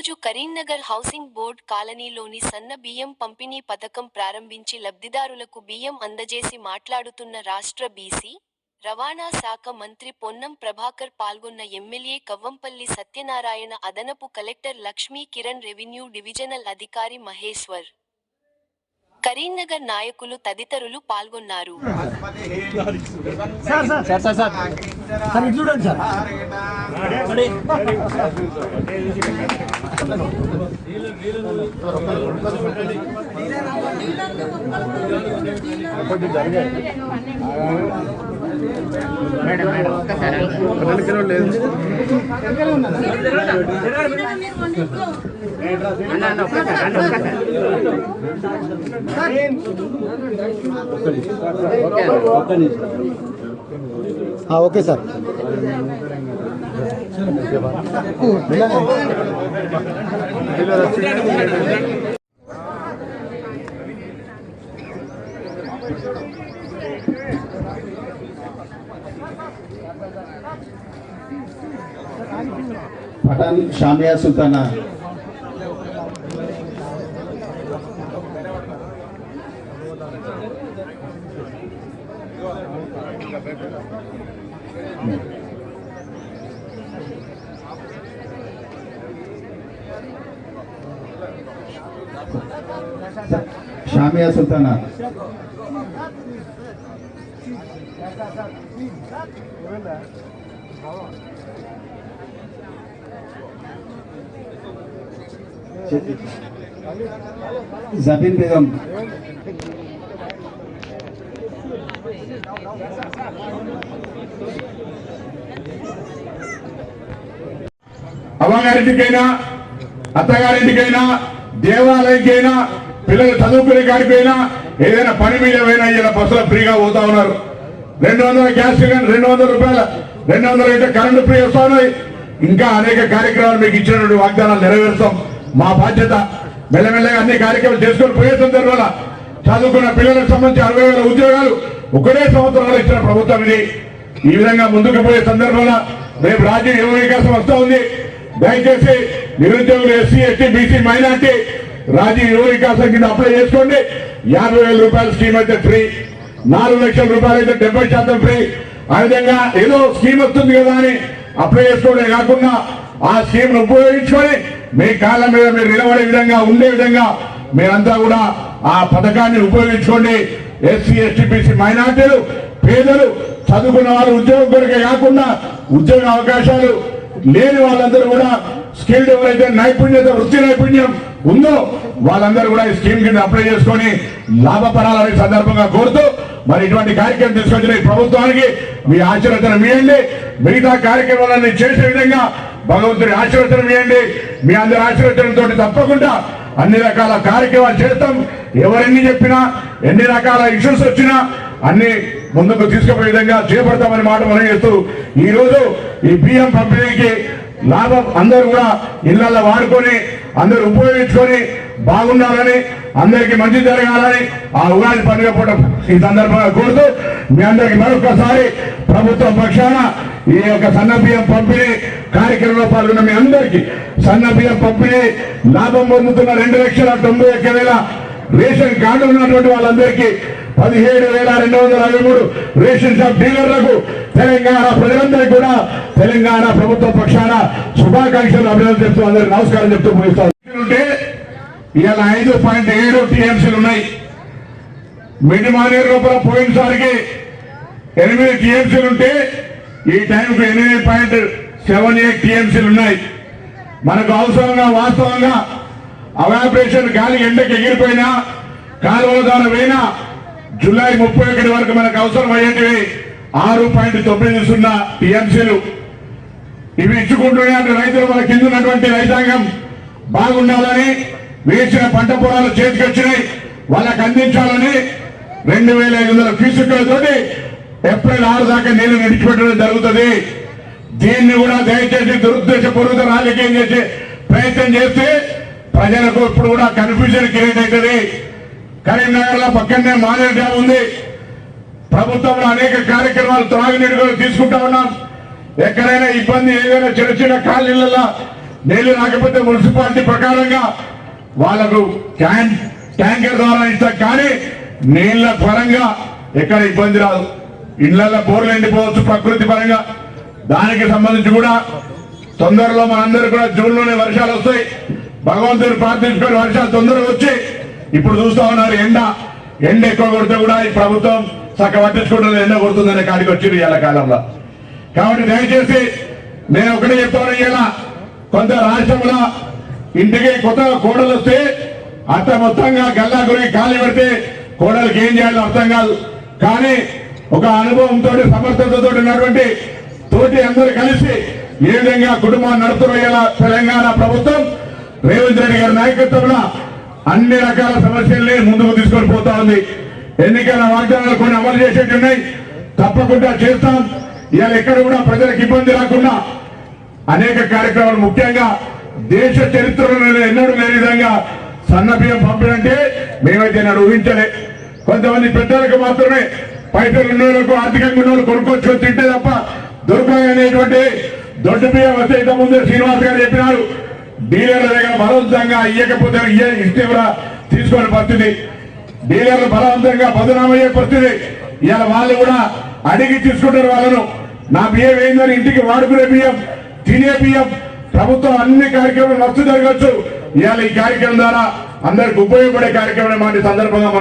Housing board కాలనీలోని సన్న బియ్యం పంపిణీ పథకం ప్రారంభించి లబ్ధిదారులకు బియ్యం అందజేసి మాట్లాడుతున్న రాష్ట్ర బీసీ రవాణా శాఖ మంత్రి పొన్నం ప్రభాకర్ పాల్గొన్న ఎమ్మెల్యే కవ్వంపల్లి సత్యనారాయణ అదనపు collector Lakshmi Kiran revenue divisional అధికారి మహేశ్వర్. కరీంనగర్ నాయకులు తదితరులు పాల్గొన్నారు. Sir sir sir sir sir sir ఇటు చూడండి సార్ ఆ, ఓకే సార్ పఠాన్ షామియా సుల్తానా షామియా అత్తగారింటికైనా దేవాలయంకైనా పిల్లలు చదువుకునే కాడికైనా ఏదైనా పని మీద పోయినా ఇలా బస్సులో ఫ్రీగా పోతా ఉన్నారు. రెండు వందల గ్యాస్ సిలిండర్ రెండు వందల రూపాయల రెండు వందల లీటర్ కరెంటు ఫ్రీ వస్తా ఉన్నాయి. ఇంకా అనేక కార్యక్రమాలు మీకు ఇచ్చినటువంటి వాగ్దానాలు నెరవేరుస్తాం. మా బాధ్యత మెల్లమెల్లగా అన్ని కార్యక్రమాలు చేసుకొని పోయే సందర్భాల చదువుకున్న పిల్లలకు సంబంధించి అరవై వేల ఉద్యోగాలు ఒకటే సంవత్సరాలు ఇచ్చిన ప్రభుత్వం ఇది. ఈ విధంగా ముందుకు పోయే సందర్భంలో రేపు రాజ్యం యువ వికాసం వస్తూ ఉంది. దయచేసి నిరుద్యోగులు SC ST BC minority Rajiv Yuva Vikasam కింద అప్లై చేసుకోండి. యాభై వేల రూపాయల స్కీమ్ అయితే ఫ్రీ నాలుగు లక్షల రూపాయలు అయితే డెబ్బై శాతం ఫ్రీ ఆ విధంగా ఏదో స్కీమ్ వస్తుంది కదా అని అప్లై చేసుకోవడం కాకుండా ఆ స్కీమ్ ఉపయోగించుకొని మీ కాళ్ళ మీద మీరు నిలబడే విధంగా ఉండే విధంగా మీరంతా కూడా ఆ పథకాన్ని ఉపయోగించుకోండి. ఎస్సీ ఎస్టీ బీసీ మైనార్టీలు పేదలు చదువుకున్న వారు ఉద్యోగం కొరకే కాకుండా ఉద్యోగ అవకాశాలు లేని వాళ్ళందరూ కూడా స్కిల్డ్ ఎవరైతే నైపుణ్యత వృత్తి నైపుణ్యం ఉందో వాళ్ళందరూ కూడా ఈ స్కీమ్ కింద అప్లై చేసుకొని లాభపడాలనే సందర్భంగా కోరుతూ మరి ఇటువంటి కార్యక్రమం తీసుకొచ్చిన ఈ ప్రభుత్వానికి మీ ఆశీర్వచనం ఇవ్వండి. మిగతా కార్యక్రమాలన్నీ చేసే విధంగా భగవంతుడి ఆశీర్వచనం ఇవ్వండి. మీ అందరి ఆశీర్వచనంతో తప్పకుండా అన్ని రకాల కార్యక్రమాలు చేస్తాం. ఎవరెన్ని చెప్పినా ఎన్ని రకాల ఇష్యూస్ వచ్చినా అన్ని ముందుకు తీసుకుపోయే విధంగా చేపడతామని మాట మనం చేస్తూ ఈ రోజు ఈ బియ్యం పంపిణీకి లాభం అందరూ కూడా ఇళ్ళలో వాడుకొని అందరూ ఉపయోగించుకొని బాగుండాలని అందరికి మంచి జరగాలని ఆ ఉగాది పండుగ పూట ఈ సందర్భంగా కోరుతూ మీ అందరికి మరొకసారి ప్రభుత్వం పక్షాన ఈ యొక్క సన్న బియ్యం పంపిణీ కార్యక్రమంలో పాల్గొన్న మీ అందరికీ సన్న బియ్యం పంపిణీ లాభం పొందుతున్న రెండు లక్షల తొంభై ఒక్క వేల రేషన్ కార్డు ఉన్నటువంటి వాళ్ళందరికీ పదిహేడు వేల రెండు వందల అరవై మూడు రేషన్ షాప్ డీలర్లకు తెలంగాణ ప్రజలందరికీ కూడా తెలంగాణ ప్రభుత్వ పక్షాన శుభాకాంక్షలు అభినందన చెప్తూ అందరికి నమస్కారం చెప్తూ ముగిస్తాను ఉంటే ఇవాళ ఐదు పాయింట్ ఏడు టీఎంసీలు ఉన్నాయి. మిడి మానేరు లోపల పోయినసారికి ఎనిమిది టీఎంసీలు ఉంటే ఈ టైంకు ఎనిమిది పాయింట్ సెవెన్ ఎయిట్ టీఎంసీలు ఉన్నాయి. మనకు అవసరంగా వాస్తవంగా అవాపరేషన్ గాలి ఎండకి ఎగిరిపోయినా కాలువల ద్వారా పోయినా జూలై ముప్పై ఒకటి వరకు మనకు అవసరం అయ్యేటివి ఆరు పాయింట్ తొమ్మిది సున్నా టీఎంసీలు. ఇవి ఇచ్చుకుంటూనే అంటే రైతులు మన కింద ఉన్నటువంటి రైతాంగం బాగుండాలని వేసిన పంట పొలాలు చేతికొచ్చినాయి వాళ్ళకి అందించాలని రెండు వేల ఐదు వందల ఫీజులతోటి ఏప్రిల్ ఆరు దాకా నీళ్ళు నడిచిపెట్టడం జరుగుతుంది. దీన్ని కూడా దయచేసి దురుద్దేశపూర్వక రాజకీయం చేసే ప్రయత్నం చేస్తే ప్రజలకు ఇప్పుడు కూడా కన్ఫ్యూజన్ క్రియేట్ అవుతుంది. కరీంనగర్లో పక్కనే మానేరు డ్యామ్ ఉంది. ప్రభుత్వంలో అనేక కార్యక్రమాలు త్రాగునీరు కూడా తీసుకుంటా ఉన్నాం. ఎక్కడైనా ఇబ్బంది ఏదైనా చిన్న చిన్న కాలనీలలో నీళ్ళు రాకపోతే మున్సిపాలిటీ ప్రకారంగా వాళ్ళకు క్యాన్ ట్యాంకర్ ద్వారా ఇస్తాం. కానీ నీళ్ళ పరంగా ఎక్కడ ఇబ్బంది రాదు. ఇళ్ళలో బోర్లు ఎండిపోవచ్చు ప్రకృతి పరంగా. దానికి సంబంధించి కూడా తొందరలో మనందరూ కూడా జూన్లోనే వర్షాలు వస్తాయి. భగవంతుని ప్రార్థించుకొని వర్షాలు తొందరగా వచ్చి ఇప్పుడు చూస్తా ఉన్నారు ఎండ. ఎండ ఎక్కువ కొడితే కూడా ఈ ప్రభుత్వం చక్క పట్టించుకుంటుంది ఎండ కొడుతుందనే కాడికి వచ్చింది ఇవాళ కాలంలో. కాబట్టి దయచేసి నేను ఒకటే చెప్తాను ఇలా కొంత రాష్ట్రంలో ఇంటికి కొత్త కోడలు వస్తే అంత మొత్తంగా గల్లా గురి ఖాళీ పెడితే కోడలికి ఏం చేయాలో అర్థం కాదు. కానీ ఒక అనుభవంతో సమర్థతతో ఉన్నటువంటి తోటి అందరూ కలిసి ఏ విధంగా కుటుంబాన్ని నడుపుతున్న తెలంగాణ ప్రభుత్వం రేవంత్ రెడ్డి గారి నాయకత్వంలో అన్ని రకాల సమస్యల్ని ముందుకు తీసుకొని పోతా ఉంది. ఎన్నికల వాగ్దానాలు కొన్ని అమలు చేసేవి ఉన్నాయి. తప్పకుండా చేస్తాం. ఇవాళ ఎక్కడ కూడా ప్రజలకు ఇబ్బంది రాకుండా అనేక కార్యక్రమాలు ముఖ్యంగా దేశ చరిత్రలో ఎన్నడూ లేని విధంగా సన్న బియ్యం పంపిణంటే మేమైతే నాడు ఊహించలే. కొంతమంది పెద్దలకు మాత్రమే పైసలు ఉన్నోళ్ళకు ఆర్థికంగా ఉన్నోళ్ళు కొనుక్కొచ్చుకొని తింటే తప్ప దొరకాయి అనేటువంటి దొడ్డు బియ్యం వస్తే ఇంత ముందే శ్రీనివాస్ గారు చెప్పినారు. డీలర్ల దగ్గర బలవంతంగా ఇయ్యకపోతే ఇయ్య ఇస్తే కూడా తీసుకొని పరిస్థితి డీలర్లు బలవంతంగా బదునామయ్యే పరిస్థితి. ఇలా వాళ్ళు కూడా అడిగి తీసుకుంటారు వాళ్ళను. నా బియ్యం ఏందని ఇంటికి వాడుకునే బియ్యం తినే బియ్యం ప్రభుత్వం అన్ని కార్యక్రమాలు నచ్చు జరగచ్చు ఇవాళ ఈ కార్యక్రమం ద్వారా అందరికి ఉపయోగపడే కార్యక్రమం సందర్భంగా